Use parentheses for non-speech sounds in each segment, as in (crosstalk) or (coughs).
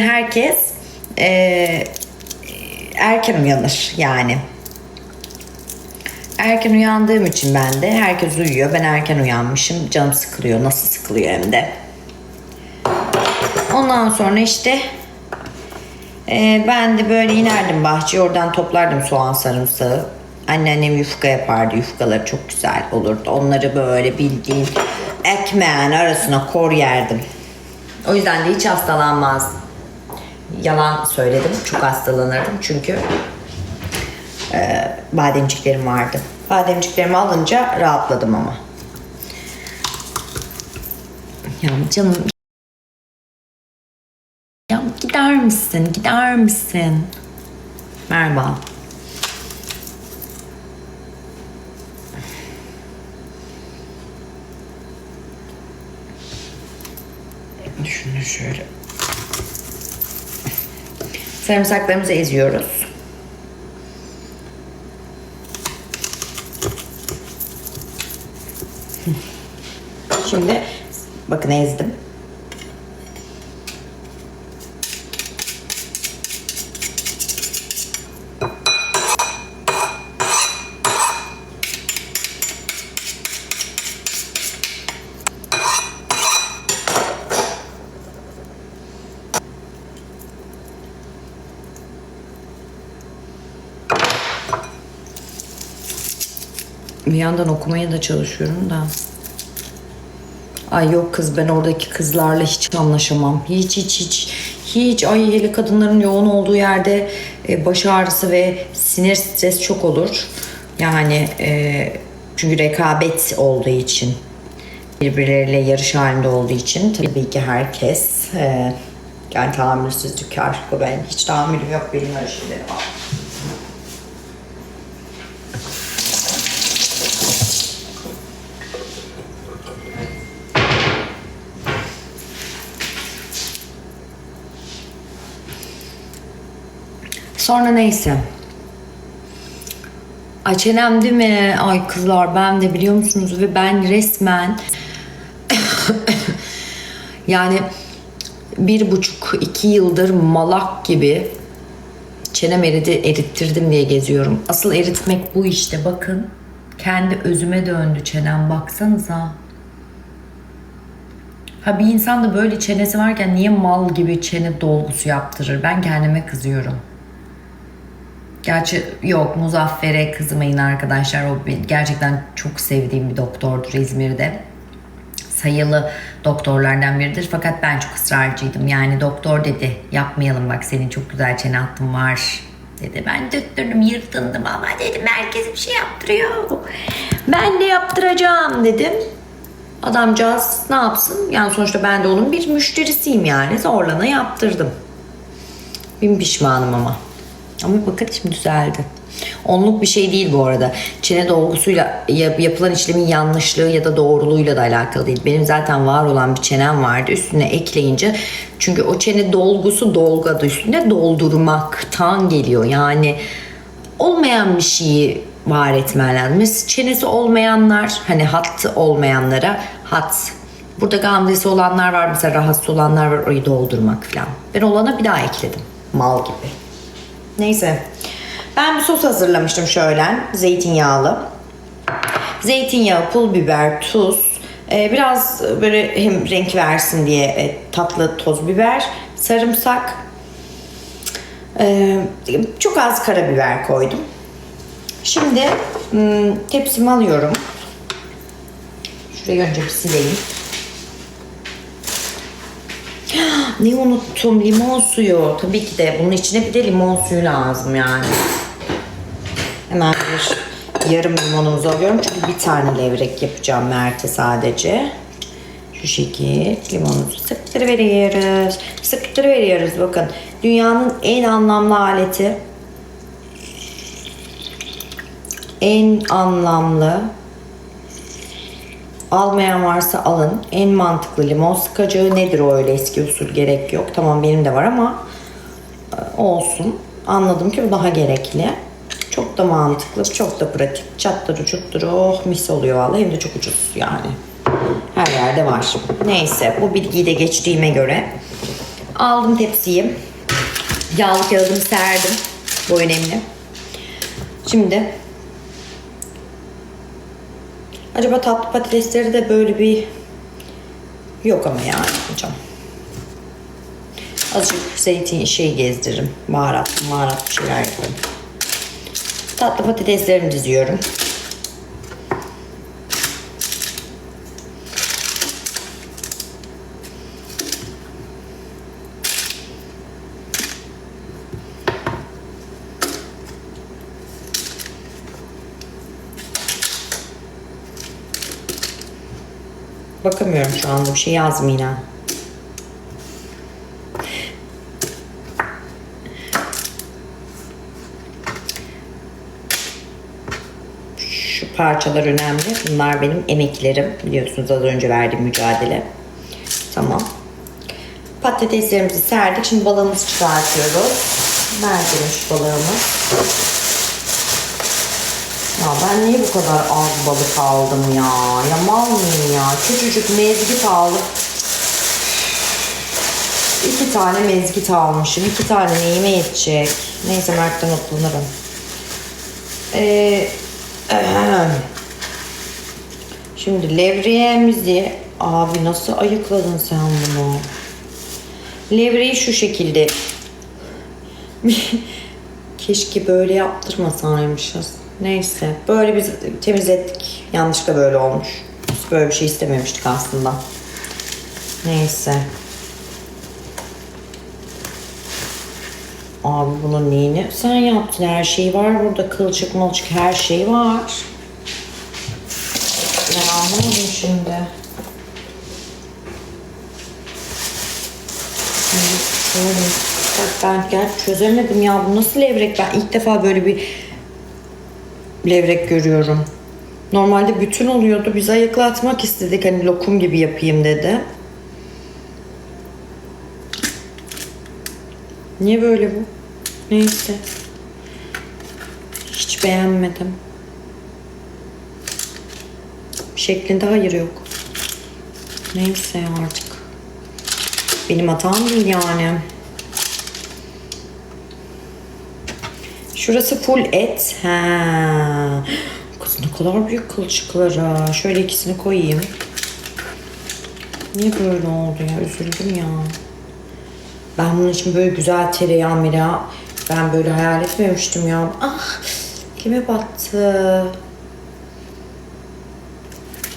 herkes e, erken uyanır yani. Erken uyandığım için ben de herkes uyuyor. Ben erken uyanmışım. Canım sıkılıyor. Nasıl sıkılıyor hem de. Ondan sonra işte e, ben de böyle inerdim bahçeye. Oradan toplardım soğan sarımsağı. Anneannem yufka yapardı. Yufkaları çok güzel olurdu. Onları böyle bildiğin ekmeğin arasına kor yerdim. O yüzden de hiç hastalanmazdım. Yalan söyledim. Çok hastalanırdım çünkü e, bademciklerim vardı. Bademciklerimi alınca rahatladım ama. Ya canım ya gider misin? Gider misin? Merhaba. Şunu şöyle. Sarımsaklarımızı eziyoruz. Şimdi bakın ezdim. Bir yandan okumaya da çalışıyorum da. Ay yok kız ben oradaki kızlarla hiç anlaşamam. Hiç hiç hiç. Hiç ay hele kadınların yoğun olduğu yerde e, baş ağrısı ve sinir stres çok olur. Yani e, çünkü rekabet olduğu için birbirleriyle yarış halinde olduğu için tabii ki herkes e, yani tahammülsüzlük aşkı ben hiç tahammülüm yok benim öyle şeylere. Sonra neyse. Ay çenem değil mi? Ay kızlar ben de biliyor musunuz ve ben resmen (coughs) yani bir buçuk iki yıldır malak gibi çenem eridi erittirdim diye geziyorum. Asıl eritmek bu işte bakın. Kendi özüme döndü çenem baksanıza. Ha bir insan da böyle çenesi varken niye mal gibi çene dolgusu yaptırır? Ben kendime kızıyorum. Gerçi yok Muzaffer'e kızmayın arkadaşlar. O gerçekten çok sevdiğim bir doktordur İzmir'de. Sayılı doktorlardan biridir. Fakat ben çok ısrarcıydım. Yani doktor dedi yapmayalım bak senin çok güzel çene hattın var dedi. Ben döktürdüm yırtındım ama dedim herkes bir şey yaptırıyor. Ben de yaptıracağım dedim. Adamcağız ne yapsın? Yani sonuçta ben de onun bir müşterisiyim yani. Zorlana yaptırdım. Bin pişmanım ama. Ama bakın şimdi düzeldi. Onluk bir şey değil bu arada. Çene dolgusuyla yap- yapılan işlemin yanlışlığı ya da doğruluğuyla da alakalı değil. Benim zaten var olan bir çenem vardı. Üstüne ekleyince çünkü o çene dolgusu dolgu adı üstünde doldurmaktan geliyor. Yani olmayan bir şeyi var etmen çenesi olmayanlar hani hattı olmayanlara hat Burada gamzesi olanlar var mesela rahatsız olanlar var orayı doldurmak falan. Ben olana bir daha ekledim. Mal gibi. Neyse. Ben bir sos hazırlamıştım şöyle. Zeytinyağlı. Zeytinyağı, pul biber, tuz. Ee, biraz böyle hem renk versin diye e, tatlı toz biber, sarımsak. Ee, çok az karabiber koydum. Şimdi hmm, tepsimi alıyorum. Şurayı önce bir sileyim. Ne unuttum? Limon suyu. Tabii ki de bunun içine bir de limon suyu lazım yani. Hemen bir yarım limonumuzu alıyorum. Çünkü bir tane levrek yapacağım Mert'e sadece. Şu şekil limonumuzu sıktırıveriyoruz. Sıktırıveriyoruz bakın. Dünyanın en anlamlı aleti. En anlamlı Almayan varsa alın. En mantıklı limon sıkacağı nedir o öyle eski usul gerek yok. Tamam benim de var ama e, olsun. Anladım ki bu daha gerekli. Çok da mantıklı, çok da pratik. Çattırı çuttırı oh mis oluyor vallahi hem de çok ucuz yani. Her yerde var. Neyse bu bilgiyi de geçtiğime göre Aldım tepsiyi. Yağlı kağıdımı serdim. Bu önemli. Şimdi acaba tatlı patatesleri de böyle bir yok ama ya hocam. Azıcık zeytin şey gezdiririm. Baharat, baharat bir şeyler yaparım. Tatlı patateslerimi diziyorum. Bakamıyorum şu anda bir şey yazmayın ha. Şu parçalar önemli. Bunlar benim emeklerim. Biliyorsunuz az önce verdiğim mücadele. Tamam. Patateslerimizi serdik. Şimdi balığımızı çıkartıyoruz. Nerede şu balığımız? Ben niye bu kadar az balık aldım ya? Ya mal mıyım ya? Küçücük mezgit aldım. İki tane mezgit almışım. İki tane neyime yetecek? Neyse Mert'ten utlanırım. Ee. Şimdi levriyemizi... Abi nasıl ayıkladın sen bunu? Levreyi şu şekilde... (laughs) Keşke böyle yaptırmasaymışız. Neyse. Böyle biz temizlettik. Yanlışlıkla böyle olmuş. Biz böyle bir şey istememiştik aslında. Neyse. Abi bunun neyini sen yaptın? Her şey var burada. Kılçık mılçık her şey var. Ben anlamadım şimdi. Şimdi. Bak ben gel çözemedim ya. Bu nasıl levrek? Ben ilk defa böyle bir levrek görüyorum. Normalde bütün oluyordu. Biz ayıklatmak istedik. Hani lokum gibi yapayım dedi. Niye böyle bu? Neyse. Hiç beğenmedim. Şeklinde hayır yok. Neyse artık. Benim hatam değil yani. Şurası full et. Ha. Kız ne kadar büyük kılçıkları. Şöyle ikisini koyayım. Niye böyle oldu ya? Üzüldüm ya. Ben bunun için böyle güzel tereyağı mereyağı ben böyle hayal etmemiştim ya. Ah elime battı.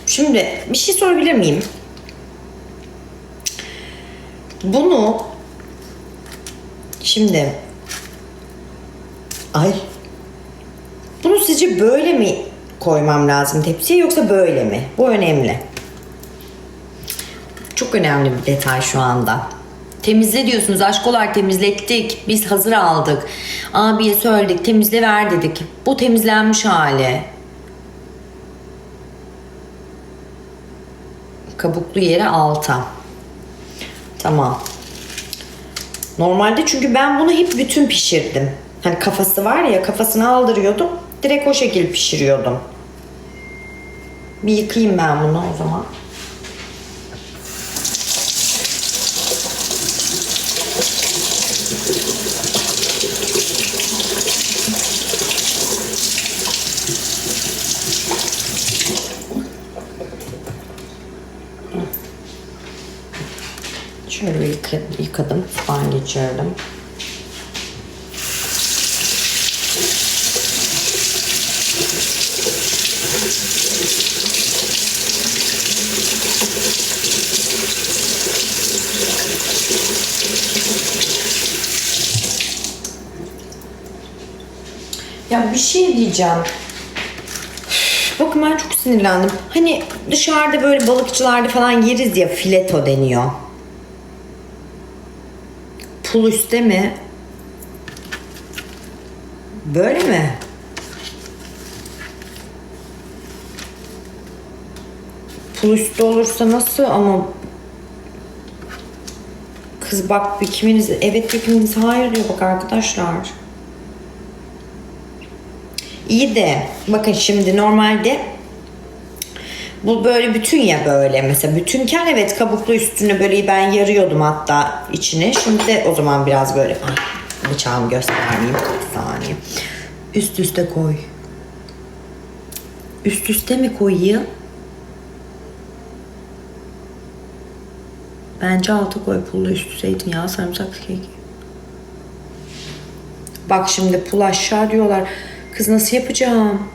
Şimdi bir şey sorabilir miyim? Bunu şimdi ay bunu sizce böyle mi koymam lazım tepsiye yoksa böyle mi? Bu önemli. Çok önemli bir detay şu anda. Temizle diyorsunuz. Aşkolar temizlettik. Biz hazır aldık. Abiye söyledik. Temizle ver dedik. Bu temizlenmiş hali. Kabuklu yere alta. Tamam. Normalde çünkü ben bunu hep bütün pişirdim. Hani kafası var ya kafasını aldırıyordum. Direkt o şekilde pişiriyordum. Bir yıkayayım ben bunu o zaman. Şöyle bir yıka- yıkadım. Sudan geçirdim. Ya bir şey diyeceğim. Bakın ben çok sinirlendim. Hani dışarıda böyle balıkçılarda falan yeriz ya fileto deniyor. Pul üstte mi? Böyle mi? Pul üstte olursa nasıl ama Kız bak bikiminiz evet bikiminiz hayır diyor bak arkadaşlar. İyi de bakın şimdi normalde Bu böyle bütün ya böyle mesela bütünken evet kabuklu üstünü böyle ben yarıyordum hatta içini. Şimdi o zaman biraz böyle ay, bıçağımı göstermeyeyim bir saniye. Üst üste koy. Üst üste mi koyayım? Bence alta koy pullu üstü zeytinyağı sarımsak keki. Bak şimdi pul aşağı diyorlar. Kız nasıl yapacağım?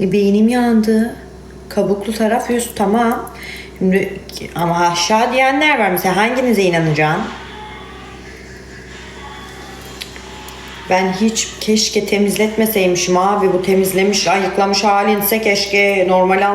E, beynim yandı. Kabuklu taraf üst tamam. Şimdi ama aşağı diyenler var. Mesela hanginize inanacaksın? Ben hiç keşke temizletmeseymişim abi. Bu temizlemiş, ayıklamış halinse keşke normal al